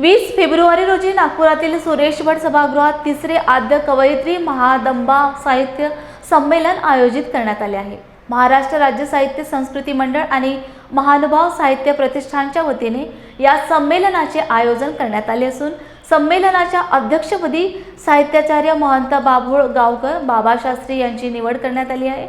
वीस फेब्रुवारी रोजी नागपुरातील सुरेश भट सभागृहात तिसरे आद्य कवयित्री महादंबा साहित्य संमेलन आयोजित करण्यात आले आहे. महाराष्ट्र राज्य साहित्य संस्कृती मंडळ आणि महानुभाव साहित्य प्रतिष्ठानच्या वतीने या संमेलनाचे आयोजन करण्यात आले असून संमेलनाच्या अध्यक्षपदी साहित्याचार्य महंत बाभूळ गावकर बाबा शास्त्री यांची निवड करण्यात आली आहे.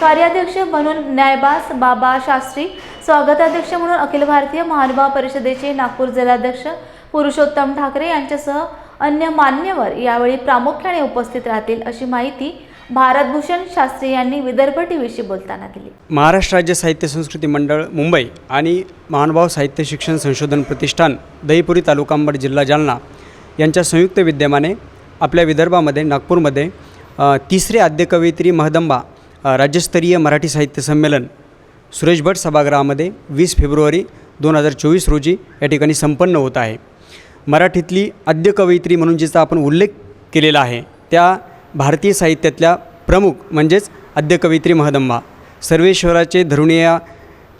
कार्याध्यक्ष म्हणून न्यायबास बाबा शास्त्री स्वागताध्यक्ष म्हणून अखिल भारतीय महानुभाव परिषदेचे नागपूर जिल्हाध्यक्ष पुरुषोत्तम ठाकरे यांच्यासह अन्य मान्यवर यावेळी प्रामुख्याने उपस्थित राहतील अशी माहिती भारतभूषण शास्त्री यांनी विदर्भ टीव्हीशी बोलताना दिली. महाराष्ट्र राज्य साहित्य संस्कृती मंडळ मुंबई आणि महानुभाव साहित्य शिक्षण संशोधन प्रतिष्ठान दहीपुरी तालुकांबड जिल्हा जालना यांच्या संयुक्त विद्यमाने आपल्या विदर्भामध्ये नागपूरमध्ये तिसरे आद्य कवयित्री महदंबा राज्यस्तरीय मराठी साहित्य संमेलन सुरेश भट सभागृहामध्ये वीस फेब्रुवारी दोन हजार चोवीस रोजी या ठिकाणी संपन्न होत आहे. मराठीतली आद्य कवयित्री म्हणून जिचा आपण उल्लेख केलेला आहे त्या भारतीय साहित्यातल्या प्रमुख म्हणजेच आद्य कवयित्री महदंबा. सर्वेश्वराचे धरुणिया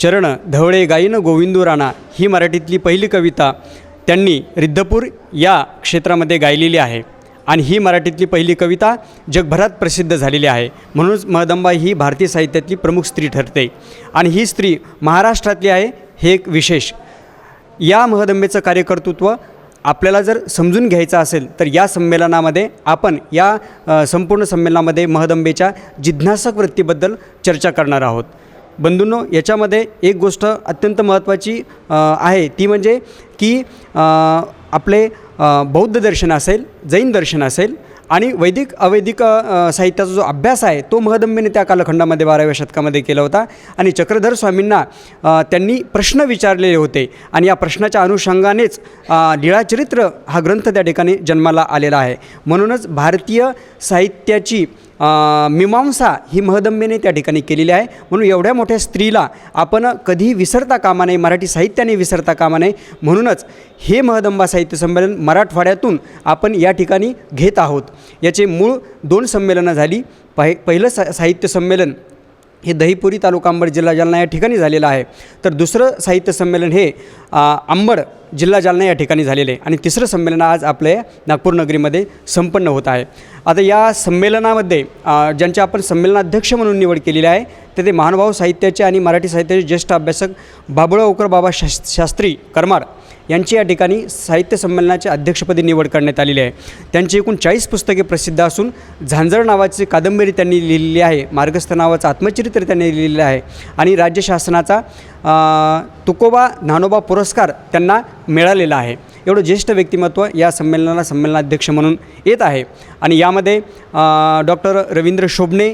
चरण धवळे गायीन गोविंदू राणा ही मराठीतली पहिली कविता त्यांनी रिद्धपूर या क्षेत्रामध्ये गायलेली आहे आणि ही मराठीतली पहिली कविता जगभरात प्रसिद्ध झालेली आहे. म्हणूनच महदंबा ही भारतीय साहित्यातली प्रमुख स्त्री ठरते आणि ही स्त्री महाराष्ट्रातली आहे हे एक विशेष. या महदंबेचं कार्यकर्तृत्व आपल्याला जर समजून घ्यायचं असेल तर या संमेलनामध्ये आपण या संपूर्ण संमेलनामध्ये महदंबेच्या जिज्ञासक वृत्तीबद्दल चर्चा करणार आहोत. बंधूंनो याच्यामध्ये एक गोष्ट अत्यंत महत्त्वाची आहे. ती म्हणजे की आपले बौद्ध दर्शन असेल जैन दर्शन असेल आणि वैदिक अवैदिक साहित्याचा जो अभ्यास आहे तो महदंबीने त्या कालखंडामध्ये बाराव्या शतकामध्ये केला होता. आणि चक्रधर स्वामींना त्यांनी प्रश्न विचारलेले होते. आणि या प्रश्नाच्या अनुषंगानेच लीळाचरित्र हा ग्रंथ त्या ठिकाणी जन्माला आलेला आहे. म्हणूनच भारतीय साहित्याची मीमांसा ही महदंबेने त्या ठिकाणी केलेली आहे. म्हणून एवढ्या मोठ्या स्त्रीला आपण कधीही विसरता कामा नये मराठी साहित्याने विसरता कामा नये. म्हणूनच हे महदंबा साहित्य संमेलन मराठवाड्यातून आपण या ठिकाणी घेत आहोत. याचे मूळ दोन संमेलनं झाली. पहि पहिलं सा साहित्य संमेलन हे दहीपुरी तालुका अंबड जिल्हा जालना या ठिकाणी झालेलं आहे. तर दुसरं साहित्य संमेलन हे अंबड जिल्हा जालना या ठिकाणी झालेले आहे. आणि तिसरं संमेलन आज आपले नागपूर नगरीमध्ये संपन्न होत आहे. आता या संमेलनामध्ये ज्यांचे आपण संमेलनाध्यक्ष म्हणून निवड केलेली आहे तेथे ते महानुभाव साहित्याचे आणि मराठी साहित्याचे ज्येष्ठ अभ्यासक बाबुळावकर बाबा शा शास्त्री करमाड यांची या ठिकाणी साहित्य संमेलनाच्या अध्यक्षपदी निवड करण्यात आलेली आहे. त्यांची एकूण चाळीस पुस्तके प्रसिद्ध असून झांजळ नावाची कादंबरी त्यांनी लिहिलेली आहे मार्गस्थ नावाचं आत्मचरित्र त्यांनी लिहिलेलं आहे आणि राज्य शासनाचा तुकोबा ज्ञानोबा पुरस्कार त्यांना मिळालेला आहे. एवढं ज्येष्ठ व्यक्तिमत्व या संमेलनाला संमेलनाध्यक्ष म्हणून येत आहे. आणि यामध्ये डॉक्टर रवींद्र शोभणे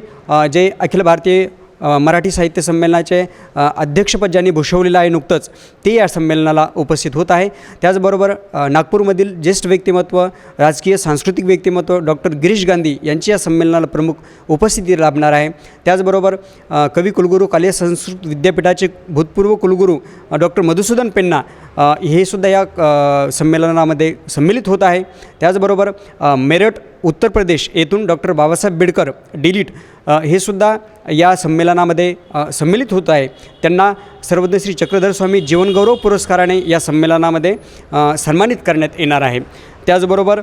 जे अखिल भारतीय मराठी साहित्य संमेलनाचे अध्यक्षपद ज्यांनी भूषवलेलं आहे नुकतंच ते या संमेलनाला उपस्थित होत आहे. त्याचबरोबर नागपूरमधील ज्येष्ठ व्यक्तिमत्व राजकीय सांस्कृतिक व्यक्तिमत्व डॉक्टर गिरीश गांधी यांची या संमेलनाला प्रमुख उपस्थिती लाभणार आहे. त्याचबरोबर कवी कुलगुरू कालिया संस्कृत विद्यापीठाचे भूतपूर्व कुलगुरू डॉक्टर मधुसूदन पेन्ना हे सुद्धा या संमेलनामध्ये संमिलित होत आहे. त्याचबरोबर मेरठ उत्तर प्रदेश येथून डॉक्टर बाबासाहेब बिडकर डिलीट हे सुद्धा या संमेलनामध्ये संमेलित होत आहे. त्यांना सर्वज्ञ श्री चक्रधर स्वामी जीवनगौरव पुरस्काराने या संमेलनामध्ये सन्मानित करण्यात येणार आहे. त्याचबरोबर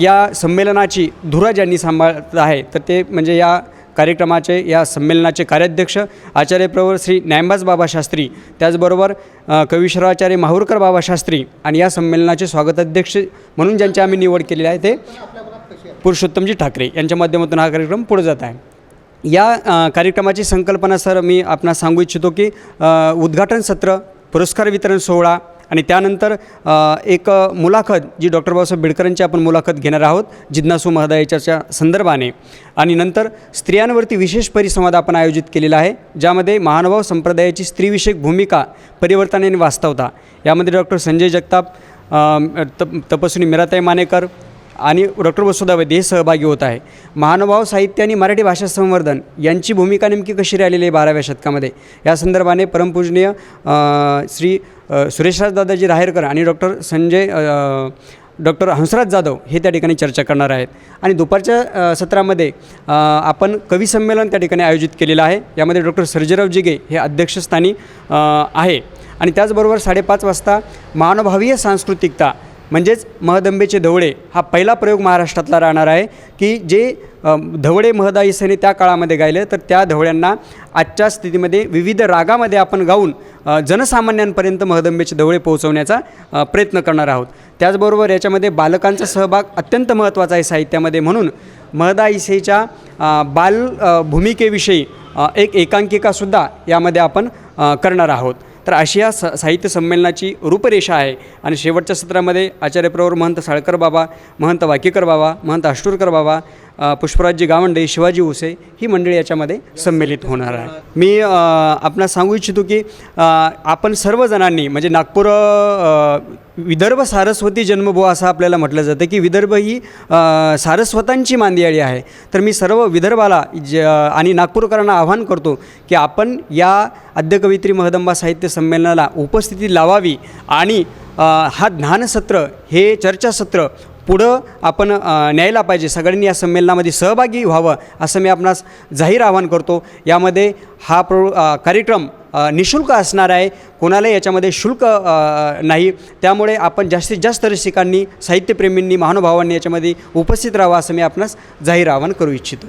या संमेलनाची धुरा ज्यांनी सांभाळत आहे. तर ते म्हणजे या कार्यक्रमाचे या संमेलनाचे कार्याध्यक्ष आचार्य प्रवर श्री न्यायबाज बाबा शास्त्री त्याचबरोबर कविश्वराचार्य माहूरकर बाबा शास्त्री आणि या संमेलनाचे स्वागताध्यक्ष म्हणून ज्यांची आम्ही निवड केलेली आहे ते पुरुषोत्तमजी ठाकरे यांच्या माध्यमातून हा कार्यक्रम पुढे जात आहे. या कार्यक्रमाची संकल्पना सर मी आपणास सांगू इच्छितो की उद्घाटन सत्र पुरस्कार वितरण सोहळा आणि त्यानंतर एक मुलाखत जी डॉक्टर बाबासाहेब बिडकरांची आपण मुलाखत घेणार आहोत जिज्ञासू महोदयाच्या संदर्भाने. आणि नंतर स्त्रियांवरती विशेष परिसंवाद आपण आयोजित केलेला आहे ज्यामध्ये महानुभाव संप्रदायाची स्त्रीविषयक भूमिका परिवर्तन आणि वास्तवता यामध्ये डॉक्टर संजय जगताप तप तपस्विनी मिराताई मानेकर आणि डॉक्टर वसुधा वैद्य हे सहभागी होत आहे. महानुभाव साहित्य आणि मराठी भाषा संवर्धन यांची भूमिका नेमकी कशी राहिलेली आहे बाराव्या शतकामध्ये? या संदर्भाने परमपूजनीय श्री सुरेशराज दादाजी राहेरकर आणि डॉक्टर संजय डॉक्टर हंसराज जाधव हे त्या ठिकाणी चर्चा करणार आहेत. आणि दुपारच्या सत्रामध्ये आपण कवी संमेलन त्या ठिकाणी आयोजित केलेलं आहे. यामध्ये डॉक्टर सर्जेराव जिगे हे अध्यक्षस्थानी आहे. आणि त्याचबरोबर साडेपाच वाजता महानुभावीय सांस्कृतिकता म्हणजेच महदंबेचे धवळे हा पहिला प्रयोग महाराष्ट्रातला राहणार आहे की जे धवळे महदाईसने त्या काळामध्ये गायले तर त्या धवळ्यांना आजच्या स्थितीमध्ये विविध रागामध्ये आपण गाऊन जनसामान्यांपर्यंत महदंबेचे धवळे पोहोचवण्याचा प्रयत्न करणार आहोत. त्याचबरोबर याच्यामध्ये बालकांचा सहभाग अत्यंत महत्त्वाचा आहे साहित्यामध्ये म्हणून. महदाईसेच्या बाल भूमिकेविषयी एक एकांकिकासुद्धा यामध्ये आपण करणार आहोत. तर अशी या स साहित्य संमेलनाची रूपरेषा आहे. आणि शेवटच्या सत्रामध्ये आचार्य प्रवर महंत साळकर बाबा महंत वाकीकर बाबा महंत अष्टूरकर बाबा पुष्पराजजी गावंडे शिवाजी उसे ही मंडळी याच्यामध्ये संमेलित होणार आहे मी आपण आपणास सांगू इच्छितो की आपण सर्वजणांनी म्हणजे नागपूर विदर्भ सारस्वती जन्मभूमी असं आपल्याला म्हटलं जातं की विदर्भ ही सारस्वतांची मांदियाळी आहे. तर मी सर्व विदर्भाला ज आणि नागपूरकरांना आव्हान करतो की आपण या आद्यकवित्री महदंबा साहित्य संमेलनाला उपस्थिती लावावी आणि हा ज्ञानसत्र हे चर्चासत्र पुढं आपण न्यायला पाहिजे. सगळ्यांनी या संमेलनामध्ये सहभागी व्हावं असं मी आपणास जाहीर आवाहन करतो. यामध्ये हा प्रो कार्यक्रम निशुल्क असणार आहे. कोणाला याच्यामध्ये शुल्क नाही. त्यामुळे आपण जास्तीत जास्त रसिकांनी साहित्यप्रेमींनी महानुभावांनी याच्यामध्ये उपस्थित राहावं असं मी आपणास जाहीर आवाहन करू इच्छितो.